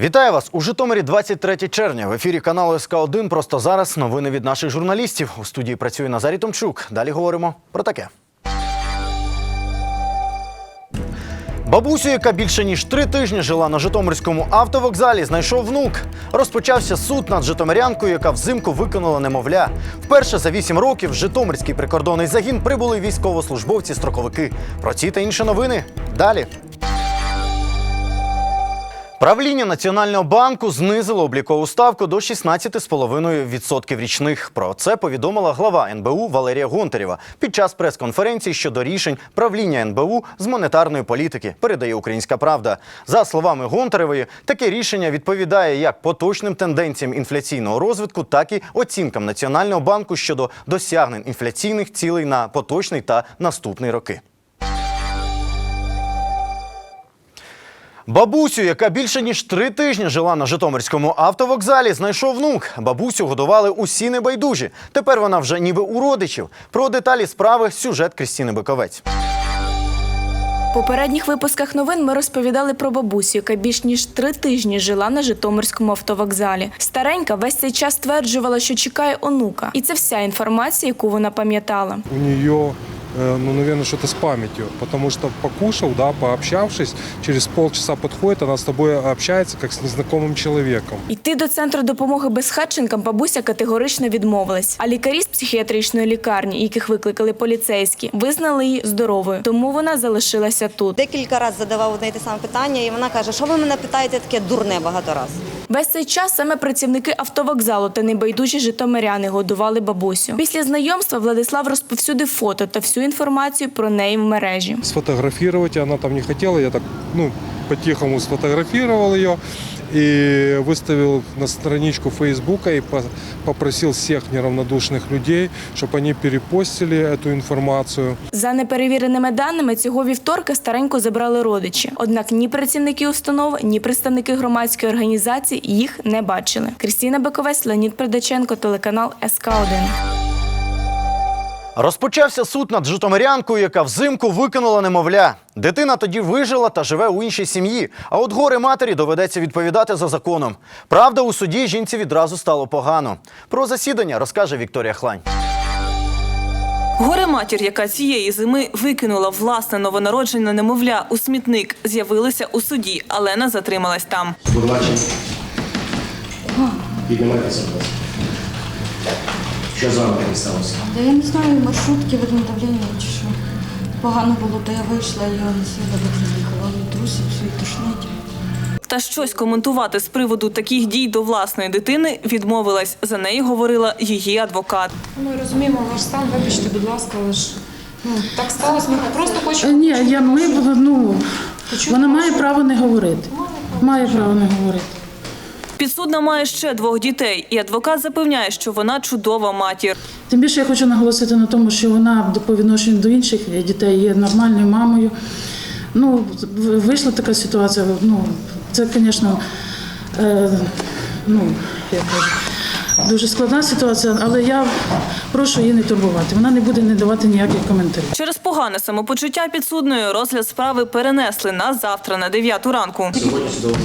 Вітаю вас у Житомирі 23 червня. В ефірі каналу СК 1 Просто зараз новини від наших журналістів. У студії працює Назарій Томчук. Далі говоримо про таке. Бабусю, яка більше ніж три тижні жила на Житомирському автовокзалі, знайшов внук. Розпочався суд над Житомирянкою, яка взимку виконала немовля. Вперше за вісім років в Житомирський прикордонний загін прибули військовослужбовці-строковики. Про ці та інші новини далі. Правління Національного банку знизило облікову ставку до 16,5% річних. Про це повідомила глава НБУ Валерія Гонтарєва під час прес-конференції щодо рішень правління НБУ з монетарної політики. Передає Українська Правда. За словами Гонтаревої, таке рішення відповідає як поточним тенденціям інфляційного розвитку, так і оцінкам Національного банку щодо досягнень інфляційних цілей на поточний та наступний роки. Бабусю, яка більше ніж три тижні жила на Житомирському автовокзалі, знайшов внук. Бабусю годували усі небайдужі. Тепер вона вже ніби у родичів. Про деталі справи сюжет Крістіни Биковець. В попередніх випусках новин ми розповідали про бабусю, яка більш ніж три тижні жила на Житомирському автовокзалі. Старенька весь цей час стверджувала, що чекає онука, і це вся інформація, яку вона пам'ятала. у нее, э, ну, наверное, что-то с памятью, потому что покушал, да, пообщавшись, через полчаса подходит, она с тобой общается, как с незнакомым человеком. Йти до центру допомоги безхатченкам бабуся категорично відмовилась. А лікарі з психіатричної лікарні, яких викликали поліцейські, визнали її здоровою, тому вона залишилася тут. Декілька разів задавав одне те саме питання, і вона каже, що ви мене питаєте таке дурне багато разів. Весь цей час саме працівники автовокзалу та небайдужі житомиряни годували бабусю. Після знайомства Владислав розповсюдив фото та всю інформацію про неї в мережі. Сфотографувати вона там не хотіла. я так, ну, по-тихому сфотографував ее и выставил на страничку Фейсбука и по- попросил всех неравнодушных людей, чтобы они перепостили эту информацию. За неперевіреними даними, цього вівторка стареньку забрали родичі. Однак ні працівники установи, ні представники громадської організації їх не бачили. Крістіна Бековець, Леонід Передаченко, телеканал СК 1 Розпочався суд над Житомирянкою, яка взимку викинула немовля. Дитина тоді вижила та живе у іншій сім'ї. А от горе матері доведеться відповідати за законом. Правда, у суді жінці відразу стало погано. Про засідання розкаже Вікторія Хлань. Горе матір, яка цієї зими викинула власне новонароджене немовля у смітник, з'явилася у суді, але не затрималась там. Будь ласка. Що з вами таке сталося? Да я не знаю, маршрутки видно давлення чи що. Погано було, то я вийшла, я не сіла, до приїхала, трусить, все і тошнить. Та щось коментувати з приводу таких дій до власної дитини відмовилась. За неї говорила її адвокат. Ми розуміємо ваш стан, вибачте, будь ласка, але ж ну, так сталося. Ми просто хочемо. Ні, я ми ну вона має право не говорити. Має право не говорити. Підсудна має ще двох дітей, і адвокат запевняє, що вона чудова матір. Тим більше я хочу наголосити на тому, що вона по відношенню до інших дітей є нормальною мамою. Ну, вийшла така ситуація. Ну, це, звісно, е, ну, як кажу, дуже складна ситуація, але я прошу її не турбувати. Вона не буде не давати ніяких коментарів. Через погане самопочуття підсудної розгляд справи перенесли на завтра на 9 ранку. Сьогодні судовому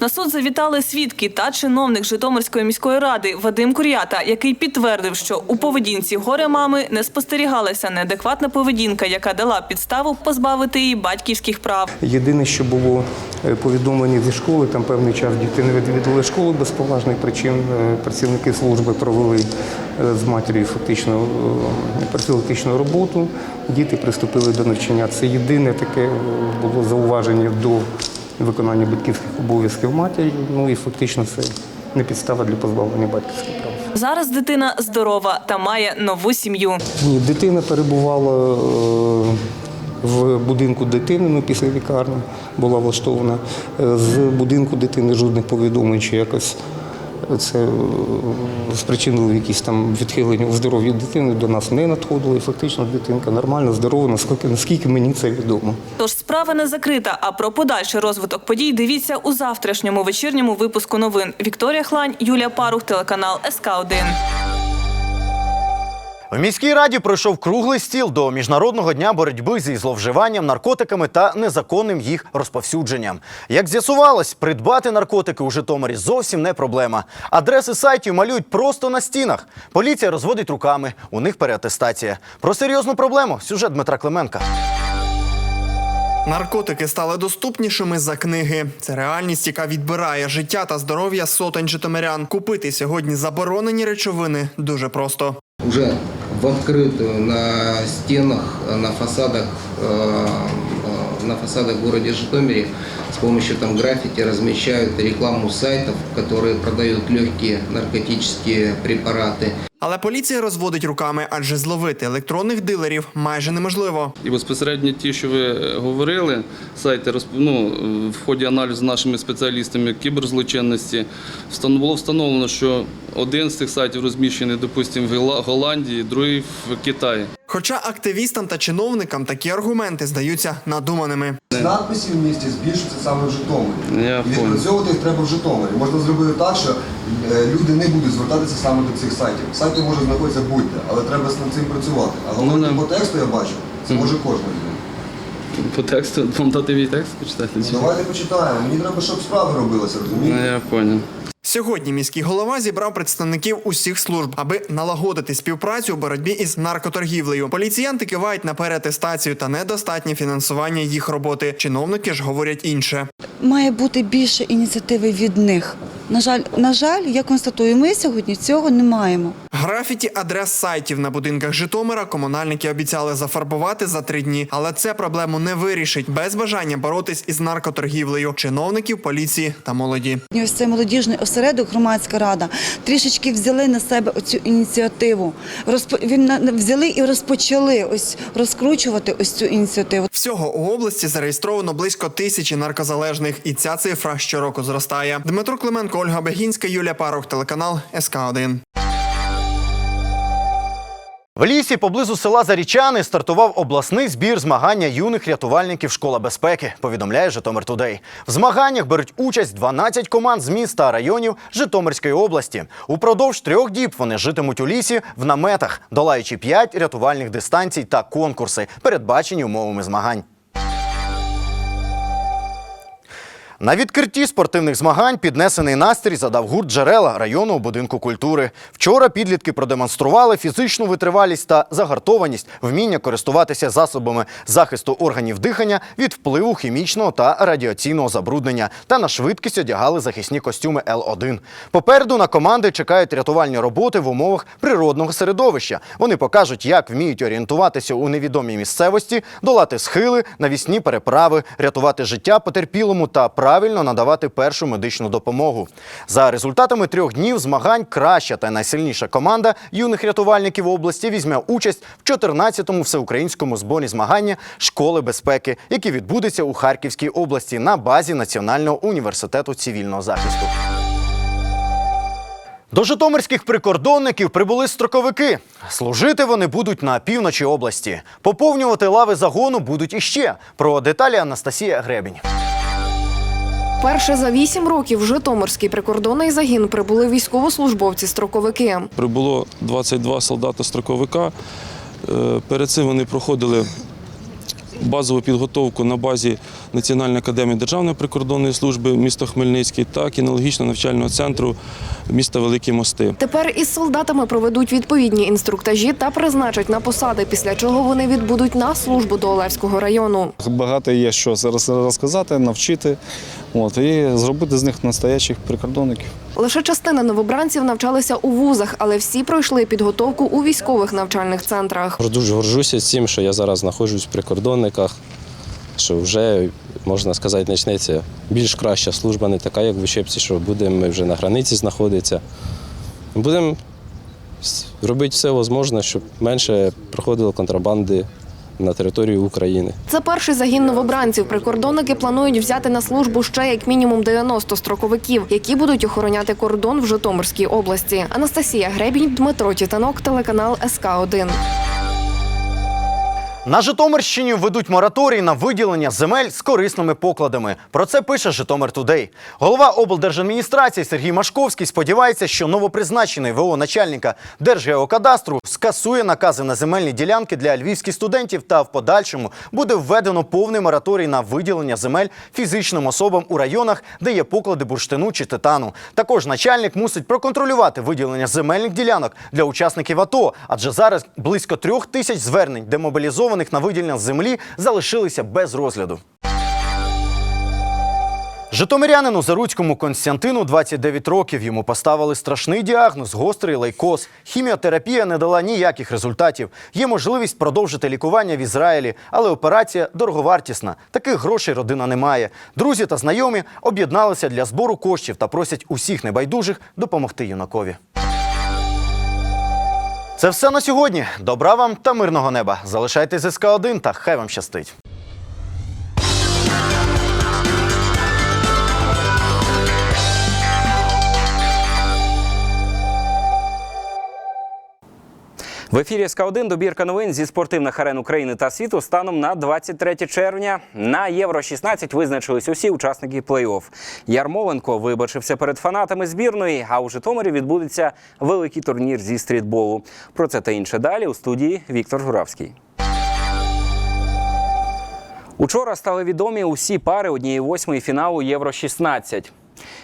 На суд завітали свідки та чиновник Житомирської міської ради Вадим Кур'ята, який підтвердив, що у поведінці горе мами не спостерігалася неадекватна поведінка, яка дала підставу позбавити її батьківських прав. Єдине, що було е, повідомлення зі школи, там певний час діти не відвідали школу без поважних причин. Е, Працівники служби провели е, з матір'ю фактично профілактичну роботу. Діти приступили до навчання. Це єдине таке було зауваження до виконання батьківських обов'язків матері. Ну і фактично це не підстава для позбавлення батьківських прав. Зараз дитина здорова та має нову сім'ю. Ні, дитина перебувала е, в будинку дитини, ну після лікарні була влаштована. Е, З будинку дитини жодних повідомлень, чи якось це е, спричинило якісь там відхилення у здоров'ї дитини до нас не надходило. І фактично дитинка нормально, здорова, наскільки, наскільки мені це відомо. Тож справа не закрита. А про подальший розвиток подій дивіться у завтрашньому вечірньому випуску новин. Вікторія Хлань, Юлія Парух, телеканал СК 1 В міській раді пройшов круглий стіл до міжнародного дня боротьби зі зловживанням наркотиками та незаконним їх розповсюдженням. Як з'ясувалось, придбати наркотики у Житомирі зовсім не проблема. Адреси сайтів малюють просто на стінах. Поліція розводить руками. У них переатестація. Про серйозну проблему сюжет Дмитра Клименка. Наркотики стали доступнішими за книги. Це реальність, яка відбирає життя та здоров'я сотень житомирян. Купити сьогодні заборонені речовини дуже просто. уже в открытую на стенах, на фасадах, э, э, на фасадах в городе Житомире с помощью там граффити размещают рекламу сайтов, которые продают легкие наркотические препараты. Але поліція розводить руками, адже зловити електронних дилерів майже неможливо. І безпосередньо ті, що ви говорили, сайти ну, в ході аналізу нашими спеціалістами кіберзлочинності було встановлено, що один з цих сайтів розміщений, допустимо, в Голландії, другий в Китаї. Хоча активістам та чиновникам такі аргументи здаються надуманими. Надписів в місті збільшуються саме в Житомирі. Я І відпрацьовувати їх треба в Житомирі. Можна зробити так, що е, люди не будуть звертатися саме до цих сайтів. Сайти можуть знаходитися будь-де, але треба над цим працювати. А говорити да. по тексту я бачу, це може кожен людина. По тексту, вам дати мій текст почитати? чи? Давайте почитаємо. Мені треба, щоб справи робилися, Ну, розумієте? я понял. Сьогодні міський голова зібрав представників усіх служб, аби налагодити співпрацю у боротьбі із наркоторгівлею. Поліціянти кивають на переатестацію та недостатнє фінансування їх роботи. Чиновники ж говорять інше. Має бути більше ініціативи від них. На жаль, на жаль, я констатую, ми сьогодні цього не маємо. Графіті адрес сайтів на будинках Житомира комунальники обіцяли зафарбувати за три дні, але це проблему не вирішить без бажання боротись із наркоторгівлею чиновників, поліції та молоді. Ось цей молодіжний осередок, громадська рада, трішечки взяли на себе оцю ініціативу. Розпо... Взяли і розпочали ось розкручувати ось цю ініціативу. Всього у області зареєстровано близько тисячі наркозалежних, і ця цифра щороку зростає. Дмитро Клименко, Ольга Бегінська, Юлія Парух, телеканал СК 1 В лісі поблизу села Зарічани стартував обласний збір змагання юних рятувальників Школа безпеки. Повідомляє Житомир Тудей. В змаганнях беруть участь 12 команд з міст та районів Житомирської області. Упродовж трьох діб вони житимуть у лісі в наметах, долаючи 5 рятувальних дистанцій та конкурси, передбачені умовами змагань. На відкритті спортивних змагань піднесений настрій задав гурт джерела районного будинку культури. Вчора підлітки продемонстрували фізичну витривалість та загартованість, вміння користуватися засобами захисту органів дихання від впливу хімічного та радіаційного забруднення та на швидкість одягали захисні костюми Л1. Попереду на команди чекають рятувальні роботи в умовах природного середовища. Вони покажуть, як вміють орієнтуватися у невідомій місцевості, долати схили, навісні переправи, рятувати життя потерпілому та правильно надавати першу медичну допомогу. За результатами трьох днів змагань краща та найсильніша команда юних рятувальників області візьме участь в 14-му всеукраїнському зборі змагання школи безпеки, який відбудеться у Харківській області на базі Національного університету цивільного захисту. До житомирських прикордонників прибули строковики. Служити вони будуть на півночі області. Поповнювати лави загону будуть іще. Про деталі Анастасія Гребінь. Перше за вісім років в Житомирський прикордонний загін прибули військовослужбовці-строковики. Прибуло 22 солдата-строковика. Е, Перед цим вони проходили базову підготовку на базі Національної академії Державної прикордонної служби міста Хмельницький та кінологічного навчального центру міста Великі Мости. Тепер із солдатами проведуть відповідні інструктажі та призначать на посади, після чого вони відбудуть на службу до Олевського району. Багато є що зараз розказати, навчити от, і зробити з них настоящих прикордонників. Лише частина новобранців навчалися у вузах, але всі пройшли підготовку у військових навчальних центрах. Дуже горжуся цим, що я зараз знаходжусь в прикордонниках, що вже, можна сказати, почнеться більш краща служба, не така, як в учебці, що будемо ми вже на границі знаходитися. Будемо робити все можливе, щоб менше проходило контрабанди на територію України. Це перший загін новобранців. Прикордонники планують взяти на службу ще як мінімум 90 строковиків, які будуть охороняти кордон в Житомирській області. Анастасія Гребінь, Дмитро Тітанок, телеканал СК 1 На Житомирщині введуть мораторій на виділення земель з корисними покладами. Про це пише Житомир Тудей. Голова облдержадміністрації Сергій Машковський сподівається, що новопризначений ВО начальника Держгеокадастру скасує накази на земельні ділянки для львівських студентів та в подальшому буде введено повний мораторій на виділення земель фізичним особам у районах, де є поклади бурштину чи титану. Також начальник мусить проконтролювати виділення земельних ділянок для учасників АТО, адже зараз близько трьох тисяч звернень демобілізованих на виділення землі залишилися без розгляду. Житомирянину Заруцькому Константину 29 років. Йому поставили страшний діагноз гострий лейкоз. Хіміотерапія не дала ніяких результатів. Є можливість продовжити лікування в Ізраїлі, але операція дороговартісна. Таких грошей родина не має. Друзі та знайомі об'єдналися для збору коштів та просять усіх небайдужих допомогти юнакові. Це все на сьогодні. Добра вам та мирного неба. Залишайтесь СК 1 та хай вам щастить. В ефірі СК 1 добірка новин зі спортивних арен України та світу станом на 23 червня. На Євро 16 визначились усі учасники плей-офф. Ярмоленко вибачився перед фанатами збірної. А у Житомирі відбудеться великий турнір зі стрітболу. Про це та інше далі у студії Віктор Журавський. Учора стали відомі усі пари однієї восьмої фіналу Євро 16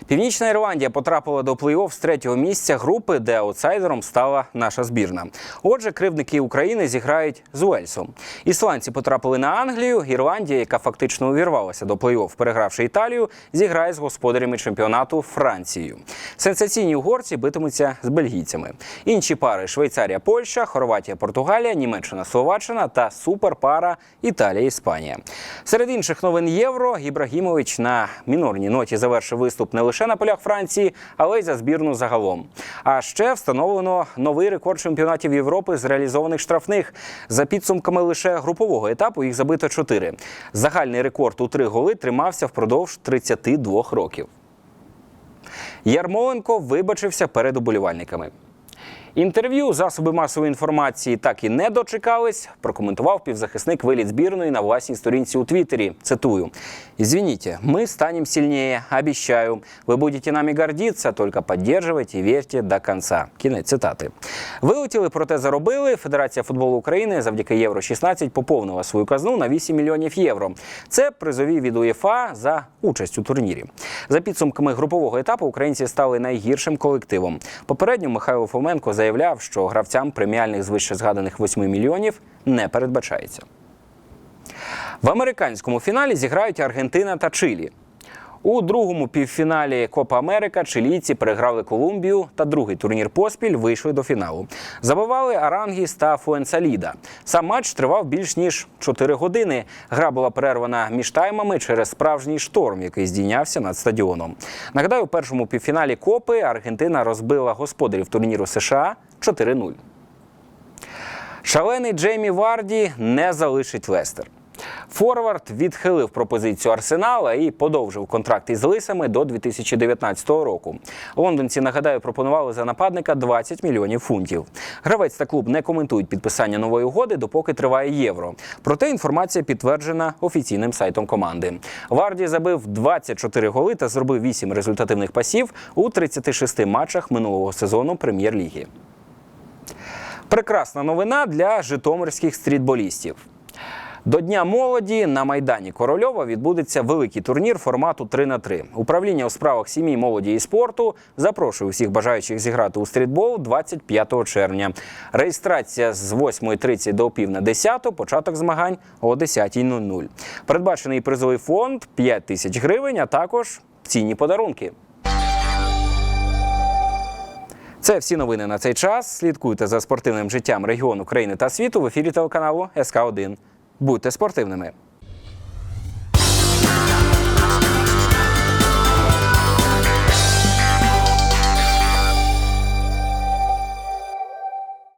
Північна Ірландія потрапила до плей-офф з третього місця групи, де аутсайдером стала наша збірна. Отже, кривдники України зіграють з Уельсом. Ісландці потрапили на Англію. Ірландія, яка фактично увірвалася до плей-офф, перегравши Італію, зіграє з господарями чемпіонату Францією. Сенсаційні угорці битимуться з бельгійцями. Інші пари Швейцарія, Польща, Хорватія, Португалія, Німеччина, Словаччина та суперпара Італія, Іспанія. Серед інших новин Євро Ібрагімович на мінорній ноті завершив виступ не лише на полях Франції, але й за збірну загалом. А ще встановлено новий рекорд чемпіонатів Європи з реалізованих штрафних. За підсумками лише групового етапу їх забито чотири. Загальний рекорд у три голи тримався впродовж 32 років. Ярмоленко вибачився перед уболівальниками. Інтерв'ю засоби масової інформації так і не дочекались. Прокоментував півзахисник виліт збірної на власній сторінці у Твіттері. Цитую: «Извините, мы станем сильнее, обещаю. Вы будете нами гордиться, только поддерживайте и верьте до конца». Кінець цитати. Вилетіли, проте заробили. Федерація футболу України завдяки Євро 16 поповнила свою казну на 8 мільйонів євро. Це призові від УЄФА за участь у турнірі. За підсумками групового етапу українці стали найгіршим колективом. Попередньо Михайло Фоменко заявляв, що гравцям преміальних з вище згаданих 8 мільйонів не передбачається. В американському фіналі зіграють Аргентина та Чилі. У другому півфіналі Копа Америка чилійці переграли Колумбію та другий турнір поспіль вийшли до фіналу. Забивали Арангіс та Фуенсаліда. Сам матч тривав більш ніж 4 години. Гра була перервана між таймами через справжній шторм, який здійнявся над стадіоном. Нагадаю, у першому півфіналі Копи Аргентина розбила господарів турніру США 4-0. Шалений Джеймі Варді не залишить Лестер. Форвард відхилив пропозицію Арсенала і подовжив контракт із лисами до 2019 року. Лондонці, нагадаю, пропонували за нападника 20 мільйонів фунтів. Гравець та клуб не коментують підписання нової угоди, допоки триває євро. Проте інформація підтверджена офіційним сайтом команди. Варді забив 24 голи та зробив 8 результативних пасів у 36 матчах минулого сезону прем'єр-ліги. Прекрасна новина для житомирських стрітболістів. До Дня молоді на Майдані Корольова відбудеться великий турнір формату 3 на 3 Управління у справах сім'ї, молоді і спорту запрошує всіх бажаючих зіграти у стрітбол 25 червня. Реєстрація з 8.30 до пів на 10, початок змагань о 10.00. Передбачений призовий фонд 5 тисяч гривень, а також цінні подарунки. Це всі новини на цей час. Слідкуйте за спортивним життям регіону країни та світу в ефірі телеканалу СК 1 Будьте спортивними.